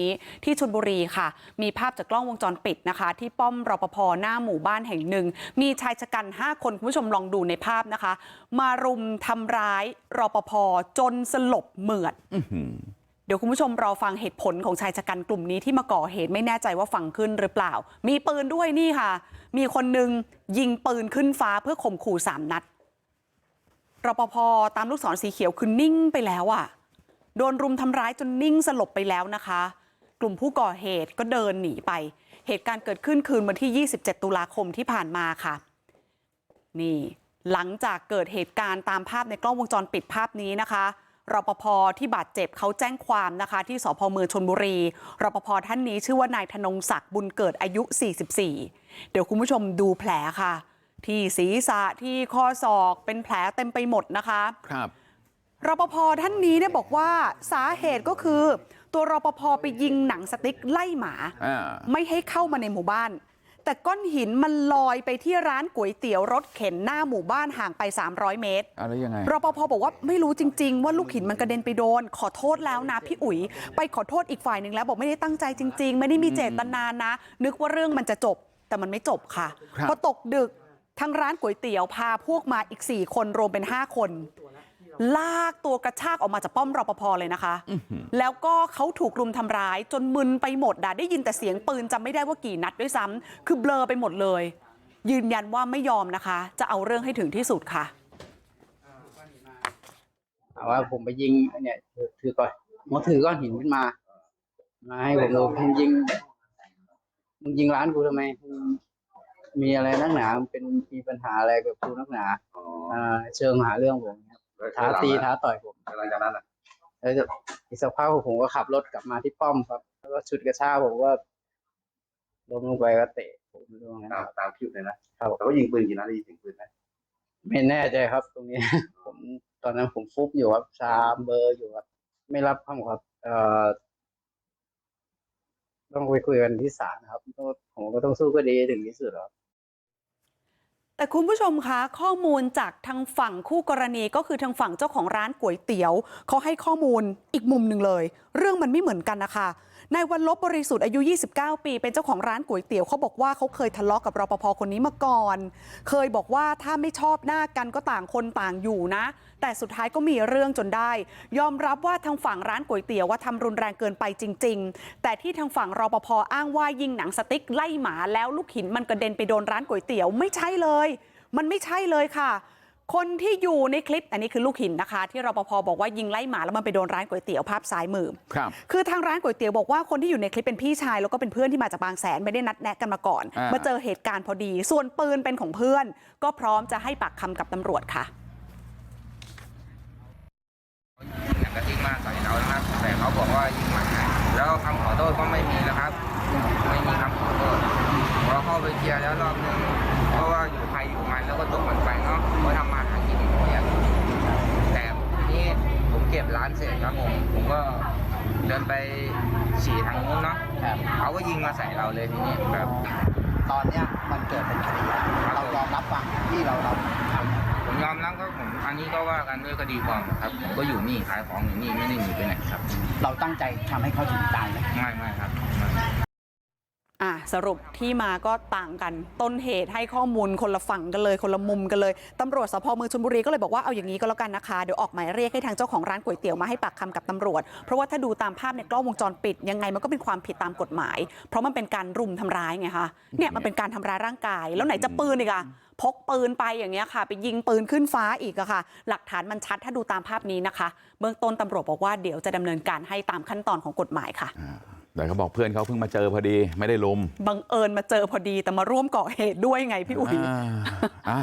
นี้ที่ชลบุรีค่ะ มีภาพจากกล้องวงจรปิดนะคะ ที่ป้อมรปภหน้าหมู่บ้านแห่งหนึ่ง มีชายชะกัน 5 คนคุณผู้ชมลองดูในภาพนะคะ มารุมทำร้ายรปภจนสลบเหมือดเดี๋ยวคุณผู้ชมรอฟังเหตุผลของชายชะกันกลุ่มนี้ที่มาก่อเหตุไม่แน่ใจว่าฟังขึ้นหรือเปล่า มีปืนด้วยนี่ค่ะ มีคนหนึ่งยิงปืนขึ้นฟ้าเพื่อข่มขู่สามนัดรปภตามลูกศรสีเขียวคือนิ่งไปแล้วอะ่ะโดนรุมทำร้ายจนนิ่งสลบไปแล้วนะคะ กลุ่มผู้ก่อเหตุก็เดินหนีไปเหตุการณ์เกิดขึ้นคืนวันที่27ตุลาคมที่ผ่านมาค่ะนี่หลังจากเกิดเหตุการณ์ตามภาพในกล้องวงจรปิดภาพนี้นะคะรปภที่บาดเจ็บเขาแจ้งความนะคะที่สพเมืองชนบุรีรปภท่านนี้ชื่อว่านายธนงศักดิ์บุญเกิดอายุ44เดี๋ยวคุณผู้ชมดูแผลค่ะ ที่ศีรษะที่ข้อศอกเป็นแผลเต็มไปหมดนะคะ ครับรปภท่านนี้เนี่ยบอกว่าสาเหตุก็คือ ตัวรปภไปยิงหนังสติ๊กไล่หมาอ่าไม่ให้เข้ามาในหมู่บ้านแต่ก้อนหินมันลอยไปที่ร้านก๋วยเตี๋ยวรถเข็นหน้าหมู่บ้านห่างไป300เมตรอะไรยังไงรปภบอกว่าไม่รู้จริงๆว่าลูกหินมันกระเด็นไปโดนขอโทษแล้วนะพี่อุ๋ยไปขอโทษอีกฝ่ายหนึ่งแล้วบอกไม่ได้ตั้งใจจริงๆไม่ได้มีเจตนานะนึกว่าเรื่องมันจะจบแต่มันไม่จบค่ะครับพอตกดึกทางร้านก๋วยเตี๋ยวพาพวกมาอีก4คนรวมเป็น5คน ลากตัวกระชากออกมาจากป้อมรปภเลยนะคะแล้วก็เขาถูกรุมทำร้ายจนมึนไปหมดอะได้ยินแต่เสียงปืนจำไม่ได้ว่ากี่นัดด้วยซ้ำคือเบลอไปหมดเลยยืนยันว่าไม่ยอมนะคะจะเอาเรื่องให้ถึงที่สุดค่ะถามว่าผมไปยิงเนี่ยถือถือก่อนหมอถือก้อนหินขึ้นมามาให้ผมดูมึงยิงมึงยิงร้านกูทำไมมึงมีอะไรนักหนามึงเป็นมีปัญหาอะไรกับกูนักหนาอ่าเชิงหาเรื่องผมครับ ท้าตีท้าต่อยผมหลังจากนั้นอะแล้วจะอีกสักพักผมก็ขับรถกลับมาที่ป้อมครับ แล้วก็ชุดกระชากผมก็ลงลงไปก็เตะผมด้วยนะตามครับตามคลิปเลยนะครับแต่ว่ายิงปืนกี่นัดได้ยินเสียงปืนไหมไม่แน่ใจครับ ตรงนี้ ผมตอนนั้นผมฟุบอยู่ครับชาเบอร์อยู่ครับ ไม่รับคำครับ เอ่อต้องไปคุยกันที่ศาลครับต้องผมก็ต้องสู้คดีให้ถึงที่สุดครับ แต่คุณผู้ชมคะข้อมูลจากทางฝั่งคู่กรณีก็คือทางฝั่งเจ้าของร้านก๋วยเตี๋ยวเขาให้ข้อมูลอีกมุมหนึ่งเลยเรื่องมันไม่เหมือนกันนะคะ นายวันลบบริสุทธิ์อายุ29ปีเป็นเจ้าของร้านก๋วยเตี๋ยวเขาบอกว่าเขาเคยทะเลาะกับรปภคนนี้มาก่อนเคยบอกว่าถ้าไม่ชอบหน้ากันก็ต่างคนต่างอยู่นะ แต่สุดท้ายก็มีเรื่องจนได้ ยอมรับว่าทางฝั่งร้านก๋วยเตี๋ยวว่าทำรุนแรงเกินไปจริง ๆ แต่ที่ทางฝั่งรปภอ้างว่ายิงหนังสติ๊กไล่หมาแล้วลูกหินมันกระเด็นไปโดนร้านก๋วยเตี๋ยวไม่ใช่เลย มันไม่ใช่เลยค่ะ คนที่อยู่ในคลิปอันนี้คือลูกหินนะคะที่รปภบอกว่ายิงไล่หมาแล้วมันไปโดนร้านก๋วยเตี๋ยวภาพซ้ายมือครับคือทางร้านก๋วยเตี๋ยวบอกว่าคนที่อยู่ในคลิปเป็นพี่ชายแล้วก็เป็นเพื่อนที่มาจากบางแสนไม่ได้นัดแนะกันมาก่อนอ่ามมาเจอเหตุการณ์พอดีส่วนปืนเป็นของเพื่อนก็พร้อมจะให้ปากคำกับตำรวจค่ะยิงหนังกระติกมาใส่เรานะครับแต่เขาบอกว่ายิงหมาแล้วคำขอโทษก็ไม่มีนะครับไม่มีคำขอโทษพอเข้าไปเคลียร์แล้วรอบนึงเพราะว่าอยู่ใครอยู่มันแล้วก็ตกมันไปเนาะเพราะทำมาหากินเนี่ยแต่ทีนี้ ผมเก็บร้านเสร็จครับผมผมก็เดินไปฉี่ทางนู้นเนาะครับเขาก็ยิงมาใส่เราเลยทีนี้แบบตอนเนี้ยมันเกิดเป็นคดีแล้วเรายอมรับฟังที่เราเราทำผมยอมรับก็ผมอันนี้ก็ว่ากันด้วยคดีความครับผมก็อยู่นี่ขายของอยู่นี่ไม่ได้หนีไปไหนครับ เราตั้งใจทำให้เขาถึงตายไหมไม่ไม่ครับไม่อะ สรุปที่มาก็ต่างกัน ต้นเหตุให้ข้อมูลคนละฝั่งกันเลย คนละมุมกันเลยตำรวจสพเมืองชลบุรีก็เลยบอกว่าเอาอย่างนี้ก็แล้วกันนะคะ เดี๋ยวออกหมายเรียกให้ทางเจ้าของร้านก๋วยเตี๋ยวมาให้ปากคำกับตำรวจ เพราะว่าถ้าดูตามภาพในกล้องวงจรปิดยังไงมันก็เป็นความผิดตามกฎหมาย เพราะมันเป็นการรุมทำร้ายไงคะเนี่ยมันเป็นการทำร้ายร่างกาย แล้วไหนจะปืนอีกอะพกปืนไปอย่างเงี้ยค่ะ ไปยิงปืนขึ้นฟ้าอีกอะค่ะ หลักฐานมันชัดถ้าดูตามภาพนี้นะคะ เบื้องต้นตำรวจบอกว่าเดี๋ยวจะดำเนินการให้ตามขั้นตอนของกฎหมายค่ะ แต่เขาบอกเพื่อนเขาเพิ่งมาเจอพอดีไม่ได้ลุมบังเอิญมาเจอพอดีแต่มาร่วมก่อเหตุด้วยไงพี่อุ๋ยอ่าอะ